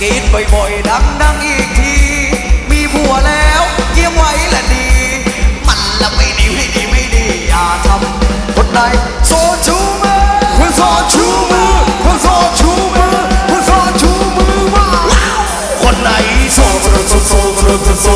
กรีดบ่อยๆ ดังๆอีกที มีผัวแล้วเยี่ยมไว้และดี มันละไม่ดีไม่ดีไม่ดี อย่าทำคนใดโซชูมือคนโซชูมือคนโซชูมือคนโซชูมือว่าคนไหนโซโซโซโซโซ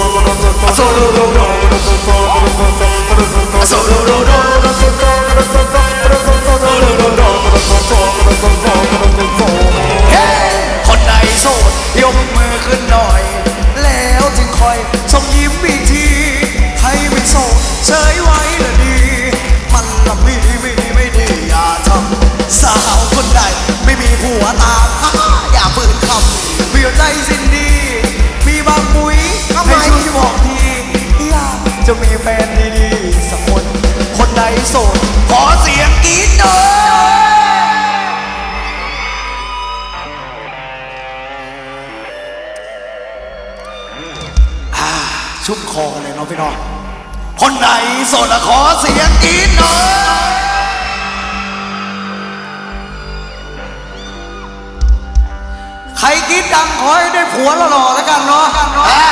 ยกมือขึ้นหน่อย แล้วจึงคอยส่งยิ้มอีกทีใครไม่โสดเฉยไว้ละดี มันละมีมีไม่ดีอย่าทำสาวคนใดไม่มีผัวตามอ้าอย่าฝืนคำเพียงใจสิ้นดี มีบางมุ้ยให้ช่วยบอกทีอยากจะมีแฟนดีๆสักคน คนใดโสดขอเสียงกรี๊ดหน่อย ชุ่มคอกันเลยเนาะพี่น้อง คนไหนโสดขอเสียงกรี๊ดหน่อยใครกรี๊ดดังขอให้ได้ผัวหล่อๆแล้วกันเนาะอะ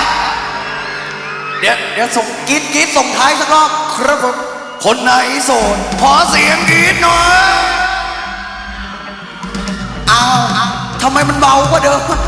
เดี๋ยวเดี๋ยวส่งกรี๊ดกรี๊ดส่งท้ายสักรอบครับผมคนไหนโสดขอเสียงกรี๊ดหน่อยอ้าวทำไมมันเบากว่าเดิม